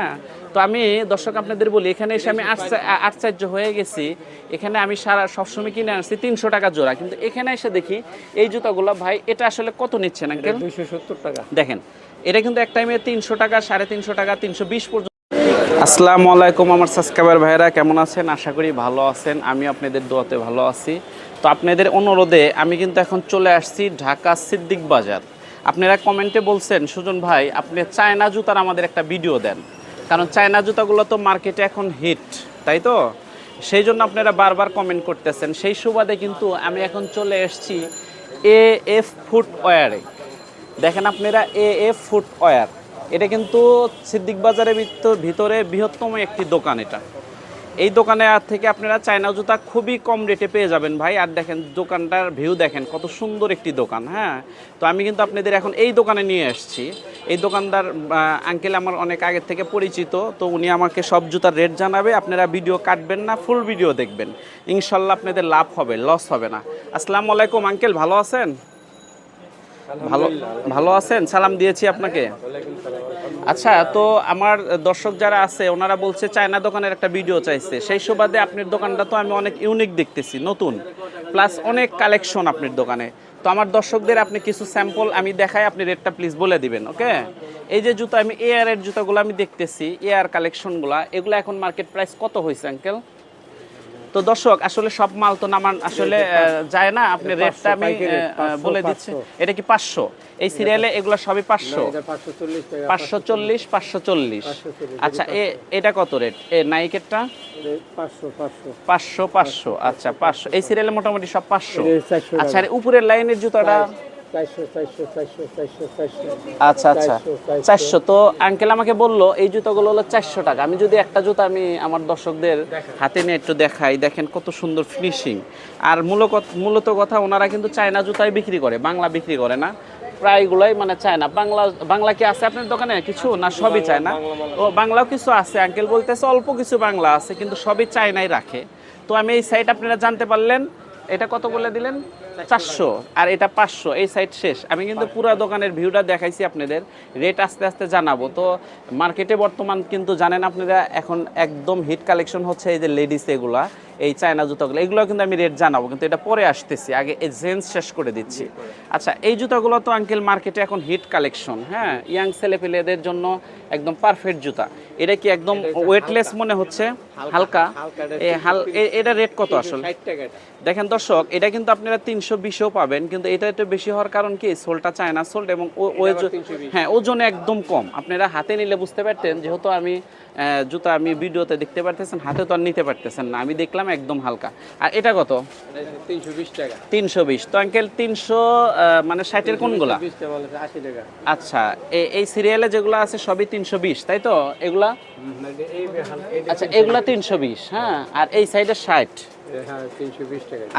হ্যাঁ তো আমি দর্শক আপনাদের বলি এখানে এসে আমি আশ্চা- আশ্চর্য হয়ে গেছি। এখানে আমি সারা সবসময় কিনে আনছি তিনশো টাকা জোড়া। কিন্তু এখানে এসে দেখি এই জুতাগুলো ভাই এটা আসলে কত নিচ্ছেন আঙ্কেল দুইশো সত্তর টাকা। দেখেন এটা কিন্তু এক টাইমে তিনশো টাকা সাড়ে তিনশো টাকা তিনশো বিশ পর্যন্ত। আসসালামু আলাইকুম আমার সাবস্ক্রাইবার ভাইরা কেমন আছেন? আশা করি ভালো আছেন। আমি আপনাদের দোয়াতে ভালো আছি। তো আপনাদের অনুরোধে আমি কিন্তু এখন চলে আসছি ঢাকা সিদ্দিক বাজার। আপনারা কমেন্টে বলছেন সুজন ভাই আপনি চায়না জুতার আমাদের একটা ভিডিও দেন। কারণ চায়না জুতাগুলো তো মার্কেটে এখন হিট তাই তো? সেই জন্য আপনারা বারবার কমেন্ট করতেছেন। সেই সুবাদে কিন্তু আমি এখন চলে এসেছি এ এফ ফুটওয়্যারে দেখেন আপনারা এ এফ ফুটওয়্যার এটা কিন্তু সিদ্দিক বাজারের ভিতরে বৃহত্তম একটি দোকান এটা। এই দোকানে আর থেকে আপনারা চায়না জুতা খুবই কম রেটে পেয়ে যাবেন ভাই। আর দেখেন, দোকানটার ভিউ দেখেন, কত সুন্দর একটি দোকান হ্যাঁ? তো আমি কিন্তু আপনাদের এখন এই দোকানে নিয়ে এসেছি এই দোকানদার আঙ্কেল আমার অনেক আগের থেকে পরিচিত, তো উনি আমাকে সব জুতার রেট জানাবে। আপনারা ভিডিও কাটবেন না ফুল ভিডিও দেখবেন। ইনশাল্লাহ আপনাদের লাভ হবে লস হবে না। আসসালামু আলাইকুম আঙ্কেল ভালো আছেন? ভালো ভালো আছেন? সালাম দিয়েছি আপনাকে। আচ্ছা তো আমার দর্শক যারা আছে ওনারা বলছে চায়না দোকানের একটা ভিডিও চাইছে। সেই সুবাদে আপনার দোকানটা তো আমি অনেক ইউনিক দেখতেছি নতুন। প্লাস অনেক কালেকশন আপনার দোকানে। তো আমার দর্শকদের আপনি কিছু স্যাম্পল আমি দেখাই আপনি রেটটা প্লিজ বলে দিবেন ওকে এই যে জুতো আমি এয়ারের জুতোগুলো আমি দেখতেছি এয়ার কালেকশনগুলো এগুলো এখন মার্কেট প্রাইস কত হয়েছে আঙ্কেল তো দর্শক আসলে সব মাল তো নামান আসলে যায় না। আপনি রেটটা আমি পাইকারি, আহ, 500, বলে দিচ্ছি। এটা কি পাঁচশো? এই সিরিয়ালে এগুলো সবই পাঁচশো। পাঁচশো চল্লিশ পাঁচশো চল্লিশ পাঁচশো চল্লিশ। 540 আচ্ছা এ এটা কত রেট এ নাইকেরটা পাঁচশো পাঁচশো। আচ্ছা পাঁচশো। এই সিরিয়ালে মোটামুটি সব পাঁচশো। আচ্ছা উপরের লাইনের জুতাটা? আচ্ছা আচ্ছা। চারশো তো আঙ্কেল আমাকে বলল এই জুতাগুলো হলো চারশো টাকা। আমি যদি একটা জুতা আমি আমার দর্শকদের হাতে নিয়ে একটু দেখাই দেখেন কত সুন্দর ফিনিশিং আর মূলত মূলত কথা ওনারা কিন্তু চায়না জুতাই বিক্রি করে বাংলা বিক্রি করে না। প্রায়গুলোই মানে চায়না। বাংলা বাংলা কি আছে আপনার দোকানে কিছু না সবই চায়না? ও বাংলাও কিছু আছে। আঙ্কেল বলতেছে অল্প কিছু বাংলা আছে কিন্তু সবই চায়নাই রাখে। তো আমি এই সাইট আপনারা জানতে পারলেন এটা কত বলে দিলেন? চারশো আর এটা পাঁচশো এই সাইড শেষ। আমি কিন্তু পুরো দোকানের ভিউটা দেখাইছি আপনাদের রেট আস্তে আস্তে জানাব। তো মার্কেটে বর্তমান কিন্তু জানেন আপনারা এখন একদম হিট কালেকশন হচ্ছে এই যে লেডিস এগুলা এই চায়না জুতাগুলো। এগুলো কিন্তু আমি রেট জানাব কিন্তু এটা পরে আসতেছি আগে এই জেন্স শেষ করে দিচ্ছি। আচ্ছা এই জুতাগুলো তো আঙ্কেল মার্কেটে এখন হিট কালেকশন হ্যাঁ? ইয়াং ছেলেপেলেদের জন্য একদম পারফেক্ট জুতা। এটা কি একদম ওয়েটলেস মনে হচ্ছে? হালকা হাল এটা রেট কত আসলে। দেখেন দর্শক এটা কিন্তু আপনারা তিনশো বিশেও পাবেন কিন্তু এটা একটু বেশি হওয়ার কারণ কি? সোলটা চায়না সোল্ট এবং হ্যাঁ ওজনে একদম কম। আপনারা হাতে নিলে বুঝতে পারতেন যেহেতু আমি জুতা আমি ভিডিওতে দেখতে পারতেছেন হাতে তো আর নিতে পারতেছেন না। আমি দেখলাম একদম হালকা। আর এটা কত? তিনশো বিশ তো আঙ্কেল তিনশো মানে ষাটের কোনগুলা? আচ্ছা এই সিরিয়ালে যেগুলো আছে সবই তিনশো বিশ তাই তো? এগুলা? আচ্ছা এগুলা তিনশো বিশ হ্যাঁ? আর এই সাইডে ষাট। হ্যাঁ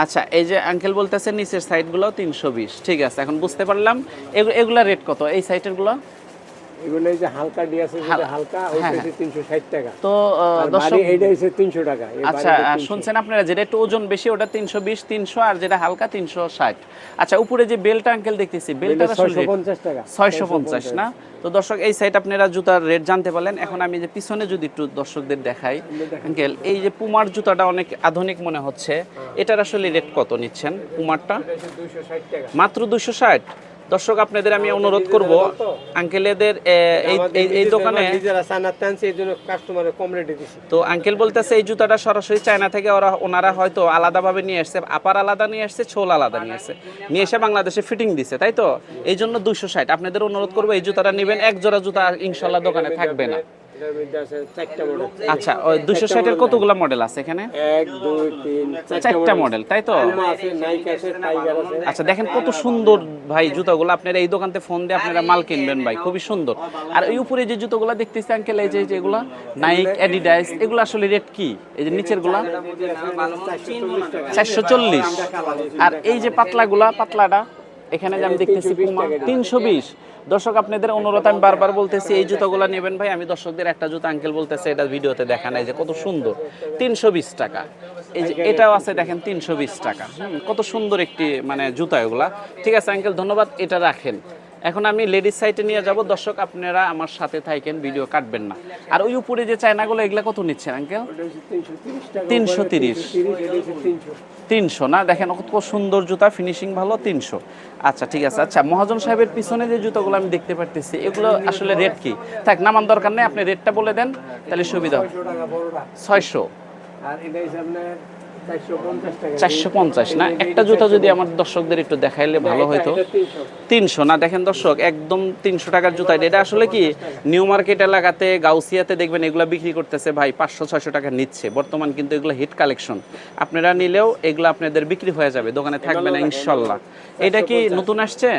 আচ্ছা এই যে আঙ্কেল বলতেছে নিচের সাইডগুলো তিনশো বিশ। ঠিক আছে এখন বুঝতে পারলাম। এগুলা রেট কত? এই সাইডেরগুলো এগুলো যে হালকা ডি আছে হালকা ওইটা হচ্ছে তিনশো ষাট টাকা। তো দর্শক এইটা হচ্ছে তিনশো টাকা আচ্ছা 300 শুনছেন আপনারা যেটা একটু ওজন বেশি ওটা তিনশো বিশ তিনশো আর যেটা হালকা তিনশো ষাট। আচ্ছা উপরে যে বেলটা আঙ্কেল দেখতেছি বেলটা টাকা। ছয়শো পঞ্চাশ। না? তো দর্শক এই সাইড আপনারা জুতার রেট জানতে পারলেন। এখন আমি যে পিছনে যদি একটু দর্শকদের দেখাই আঙ্কেল এই যে পুমার জুতাটা অনেক আধুনিক মনে হচ্ছে। এটার আসলে রেট কত নিচ্ছেন পুমারটা? মাত্র দুশো ষাট? দর্শক, আপনাদের আমি অনুরোধ করব, আঙ্কেলেদের এই দোকানে তো আঙ্কেল বলতেছে, এই জুতাটা সরাসরি চায়না থেকে ওরা, ওনারা হয়তো আলাদাভাবে নিয়ে আসছে, আপার আলাদা নিয়ে আসছে, ছোল আলাদা নিয়ে আসছে। নিয়ে এসে বাংলাদেশে ফিটিং দিছে, তাই তো? এই জন্য দুশো ষাট। আপনাদের অনুরোধ করব, এই জুতাটা নেবেন এক জোড়া জুতা ইনশাল্লাহ দোকানে থাকবে না। এটার মধ্যে আছে চারটা মডেল আচ্ছা ওই দুশো ষাটের কতগুলো মডেল আছে এখানে? এক দুই তিন চারটা মডেল তাই তো? আছে নাইক আছে টাইগার আছে। আচ্ছা দেখেন কত সুন্দর ভাই জুতোগুলো। আপনারা এই দোকানতে ফোন দিয়ে আপনারা মাল কিনবেন ভাই খুবই সুন্দর। আর এই উপরে যে জুতোগুলো দেখতেছি আঙ্কেল এই যে যেগুলো নাইক অ্যাডিডাস এগুলো আসলে রেট কি? এই যে নিচেরগুলা চারশো চল্লিশ। আর এই যে পাতলাগুলা পাতলাটা? এখানে যে আমি দেখতেছি পুমা তিনশো বিশ। দর্শক আপনাদের অনুরোধ আমি বারবার বলতেছি এই জুতোগুলো নেবেন ভাই। আমি দর্শকদের একটা জুতো আঙ্কেল বলতেছে এটা ভিডিওতে দেখা নাই যে কত সুন্দর। তিনশো বিশ টাকা। এই যে এটাও আছে দেখেন তিনশো বিশ টাকা। হুম, কত সুন্দর একটি মানে জুতা এগুলা। ঠিক আছে আঙ্কেল ধন্যবাদ। এটা রাখেন। এখন আমি লেডিস সাইটে নিয়ে যাব। দর্শক আপনারা আমার সাথে থাকেন ভিডিও কাটবেন না। আর ওই উপরে যে চায়নাগুলো এগুলা কত নিচ্ছেন আঙ্কেল? তিনশো তিরিশ টাকা 330 তিরিশ। এটা হচ্ছে তিনশো। না? দেখেন কত সুন্দর জুতা ফিনিশিং ভালো তিনশো। আচ্ছা ঠিক আছে। আচ্ছা মহাজন সাহেবের পিছনে যে জুতোগুলো আমি দেখতে পারতেছি এগুলো আসলে রেট কি? থাক নামান দরকার নেই আপনি রেটটা বলে দেন তাহলে সুবিধা হবে। ছয়শো আর এটা আপনার চারশো পঞ্চাশ না? একটা জুতা যদি আমার দর্শকদের একটু দেখাইলে ভালো এটা তিনশো। না? দেখেন দর্শক একদম তিনশো টাকার জুতা এটা। আসলে কি? নিউ মার্কেট এলাকাতে গাউসিয়াতে দেখবেন এগুলো বিক্রি করতেছে ভাই পাঁচশো ছয়শো টাকা নিচ্ছে। বর্তমান কিন্তু এগুলো হিট কালেকশন আপনারা নিলেও এগুলো আপনাদের বিক্রি হয়ে যাবে দোকানে থাকবে না ইনশাল্লাহ। এটা কি নতুন আসছে?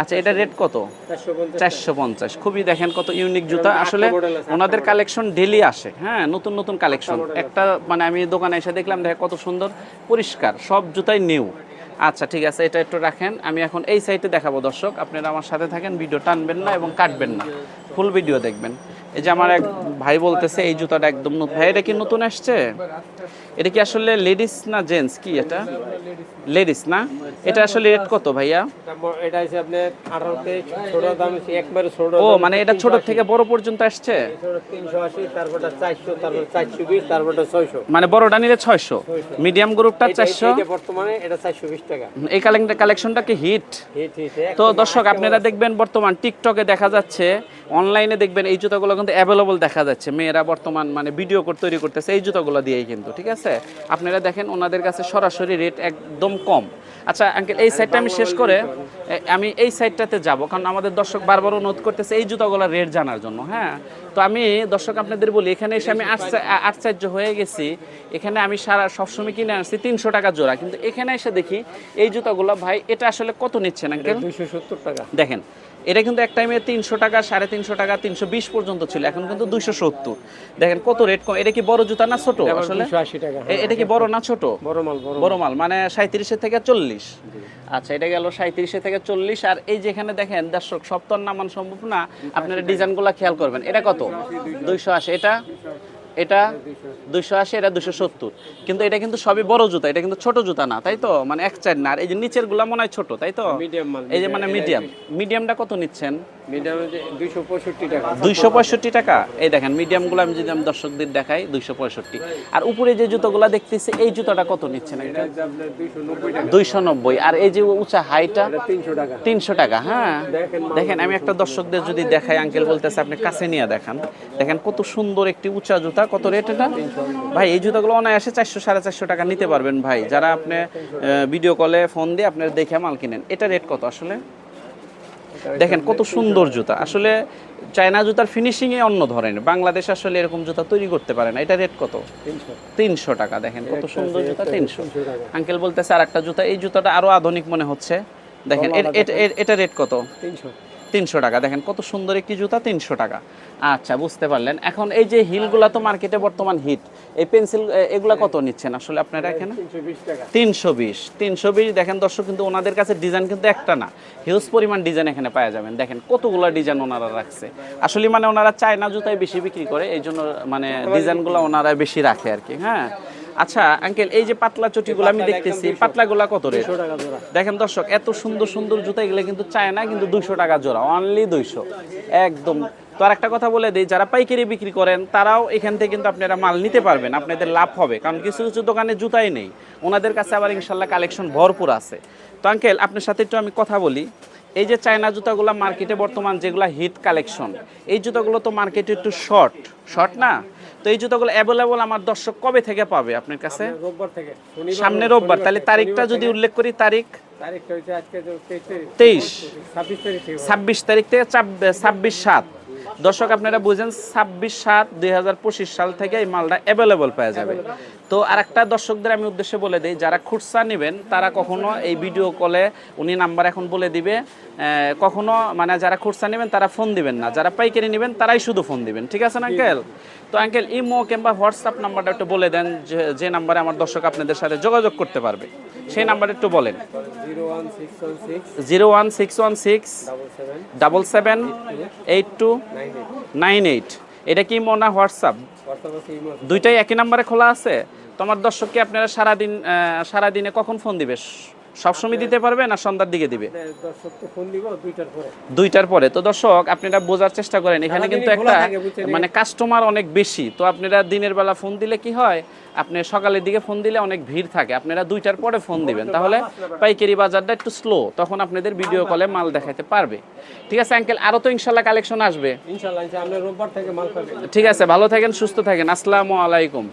আচ্ছা এটা রেট কত? চারশো পঞ্চাশ চারশো পঞ্চাশ। খুবই দেখেন কত ইউনিক জুতা। আসলে ওনাদের কালেকশন ডেলি আসে হ্যাঁ? নতুন নতুন কালেকশন একটা মানে আমি দোকানে এসে দেখলাম দেখে কত সুন্দর, পরিষ্কার, সব জুতাই নিউ আচ্ছা ঠিক আছে, এটা একটু রাখেন। আমি এখন এই সাইটে দেখাবো, দর্শক। আপনারা আমার সাথে থাকেন ভিডিও টানবেন না এবং কাটবেন না। ফুল ভিডিও দেখবেন। এই যে আমার এক ভাই বলতেছে, এই জুতাটা একদম নতুন। ভাই, এটা কি নতুন আসছে? এটা কি আসলে লেডিস না জেন্টস কি এটা? লেডিস না? এটা আসলে রেট কত ভাইয়া? এটা হচ্ছে আপনার আঠারোতে ছোট দাম হচ্ছে একবারে ছোট ও মানে এটা ছোট থেকে বড় পর্যন্ত আসছে? তিনশো আশি তারপরটা চারশো তারপর চারশো বিশ তারপরটা ছয়শো। মানে বড়টা নিলে ছয়শো। মিডিয়াম গ্রুপটা চারশো। বর্তমানে এটা চারশো বিশ টাকা। এই কালেকশনটা কি হিট হিট হিট তো দর্শক আপনারা দেখবেন বর্তমান টিকটকে দেখা যাচ্ছে অনলাইনে দেখবেন এই জুতাগুলো কিন্তু অ্যাভেলেবল দেখা যাচ্ছে। মেয়েরা বর্তমান মানে ভিডিও করে তৈরি করতেছে এই জুতাগুলো দিয়েই কিন্তু। ঠিক আছে? আপনারা দেখেন ওনাদের কাছে সরাসরি রেট একদম কম। আচ্ছা আঙ্কেল এই সাইডটা আমি শেষ করে আমি এই সাইডটাতে যাব কারণ আমাদের দর্শক বারবার অনুরোধ করতেছে এই জুতাগুলোর রেট জানার জন্য হ্যাঁ? তো আমি দর্শক আপনাদের বলি এখানে এসে আমি আশ্চর্য হয়ে গেছি। এখানে আমি সারা সবসময় কিনে আসছি তিনশো টাকা জোড়া। কিন্তু এখানে এসে দেখি এই জুতাগুলো ভাই এটা আসলে কত নিচ্ছেন আঙ্কেল দুইশো সত্তর টাকা। দেখেন এটা কিন্তু এক টাইমে তিনশো টাকা সাড়ে তিনশো টাকা তিনশো বিশ পর্যন্ত ছিল। এখন কিন্তু দুইশো সত্তর। দেখেন কত রেট কম এটা কি বড় জুতা না ছোট? আসলে টাকা এটা কি বড় না ছোট? বড় মাল বড় বড় মাল মানে সাঁত্রিশে থেকে চল্লিশ। আচ্ছা এটা গেল সাঁত্রিশে থেকে চল্লিশ। আর এই যেখানে দেখেন দর্শক সপ্তর নামান সম্ভব না। আপনারা ডিজাইনগুলো খেয়াল করবেন। এটা কত? দুইশো আশি। এটা? এটা দুশো আশি এটা দুশো সত্তর। কিন্তু এটা কিন্তু সবই বড় জুতা এটা কিন্তু ছোট জুতা না তাই তো? মানে এক চার না আর এই যে নিচেরগুলা মনে হয় ছোট তাই তো? মিডিয়াম এই যে মানে মিডিয়াম মিডিয়ামটা কত নিচ্ছেন? মিডিয়াম দুইশো পঁয়ষট্টি টাকা। দুইশো পঁয়ষট্টি টাকা? এই দেখেন মিডিয়ামগুলো আমি যদি আমি দর্শকদের দেখাই দুইশো পঁয়ষট্টি। আর উপরে যে জুতোগুলো দেখতেছি এই জুতোটা কত নিচ্ছেন এটা হচ্ছে আপনার দুইশো নব্বই টাকা। দুইশো নব্বই। আর এই যে উঁচা হাইটা তিনশো টাকা। হ্যাঁ। দেখেন দেখেন আমি একটা দর্শকদের যদি দেখাই আঙ্কেল বলতেছে আপনি কাছে নিয়ে দেখান। দেখেন কত সুন্দর একটি উঁচা জুতা। কত রেট এটা? ভাই এই জুতাগুলো অনায়াসে চারশো সাড়ে চারশো টাকা নিতে পারবেন ভাই। যারা আপনি ভিডিও কলে ফোন দিয়ে আপনার দেখে মাল কিনেন এটা রেট কত আসলে? দেখেন কত সুন্দর জুতা। আসলে চায়না জুতার ফিনিশিং এ অন্য ধরনের। বাংলাদেশ আসলে এরকম জুতা তৈরি করতে পারে না। এটা রেট কত? তিনশো। টাকা দেখেন কত সুন্দর জুতা তিনশো। আঙ্কেল বলতেছে আর একটা জুতা এই জুতাটা আরও আধুনিক মনে হচ্ছে। দেখেন এটা রেট কত? তিনশো। তিনশো টাকা। দেখেন কত সুন্দর একটি জুতা তিনশো টাকা। আচ্ছা বুঝতে পারলেন। এখন এই যে হিলগুলা তো মার্কেটে বর্তমান হিট। এই পেন্সিল এগুলা কত নিচ্ছেন আসলে আপনারা এখানে? তিনশো বিশ তিনশো বিশ। দেখেন দর্শক কিন্তু ওনাদের কাছে ডিজাইন কিন্তু একটা না। হিউজ পরিমাণ ডিজাইন এখানে পাওয়া যাবেন। দেখেন কতগুলো ডিজাইন ওনারা রাখছে। আসলে মানে ওনারা চায়না জুতাই বেশি বিক্রি করে এই জন্য মানে ডিজাইনগুলো ওনারা বেশি রাখে আর কি হ্যাঁ। আচ্ছা আঙ্কেল এই যে পাতলা চটিগুলো আমি দেখতেছি পাতলাগুলা কত রেট? দুশো টাকা জোড়া। দেখেন দর্শক এত সুন্দর সুন্দর জুতা এগুলো কিন্তু চায় না কিন্তু দুইশো টাকা জোড়া অনলি দুইশো। একদম। তো আর একটা কথা বলে দিই যারা পাইকারি বিক্রি করেন তারাও এখান থেকে কিন্তু আপনারা মাল নিতে পারবেন আপনাদের লাভ হবে কারণ কিছু কিছু দোকানে জুতাই নেই। ওনাদের কাছে আবার ইনশাল্লাহ কালেকশন ভরপুর আছে। তো আঙ্কেল আপনার সাথে একটু আমি কথা বলি। এই যে চায়না জুতাগুলো মার্কেটে বর্তমান যেগুলো হিট কালেকশন এই জুতাগুলো তো মার্কেটে একটু শর্ট শর্ট না? তো এই জুতাগুলো অ্যাভেলেবল আমার দর্শক কবে থেকে পাবে আপনার কাছে? রোববার থেকে। সামনে রোববার। তাহলে তারিখটা যদি উল্লেখ করি তারিখ? তেইশ ছাব্বিশ তারিখ থেকে। ছাব্বিশ সাত। দর্শক আপনারা বুঝেন ছাব্বিশ সাত দুই হাজার পঁচিশ সাল থেকে এই মালটা অ্যাভেলেবল পাওয়া যাবে। তো আর একটা দর্শকদের আমি উদ্দেশ্যে বলে দিই যারা খুচরা নেবেন তারা কখনো এই ভিডিও কলে উনি নাম্বার এখন বলে দিবে। কখনো মানে যারা খুচরা নেবেন তারা ফোন দিবেন না। যারা পাইকারি নেবেন তারাই শুধু ফোন দিবেন। ঠিক আছে না আঙ্কেল? তো আঙ্কেল ইমো কিংবা হোয়াটসঅ্যাপ নাম্বারটা একটু বলে দেন যে যে নাম্বারে আমার দর্শক আপনাদের সাথে যোগাযোগ করতে পারবে। সেই নাম্বারটা একটু বলেন। Zero one six one six double seven eight two nine eight. এটা কি মনে হোয়াটসঅ্যাপ হোয়াটসঅ্যাপ? ইমো। দুইটাই একই নাম্বারে খোলা আছে? তোমার দর্শককে আপনারা সারাদিন সারাদিনে কখন ফোন দিবে? সবসময় দিতে পারবে না সন্ধ্যার দিকে দিবে? দুইটার পরে। তো দর্শক আপনারা বোঝার চেষ্টা করেন এখানে কিন্তু একটা মানে কাস্টমার অনেক বেশি। তো আপনারা দিনের বেলা ফোন দিলে কি হয়? আপনি সকালের দিকে ফোন দিলে অনেক ভিড় থাকে। আপনারা দুইটার পরে ফোন দিবেন। তাহলে পাইকারি বাজারটা একটু স্লো তখন আপনাদের ভিডিও কলে মাল দেখাতে পারবে। ঠিক আছে আঙ্কেল আরও তো ইনশাল্লাহ কালেকশন আসবে। ঠিক আছে ভালো থাকেন সুস্থ থাকেন। আসসালামু আলাইকুম।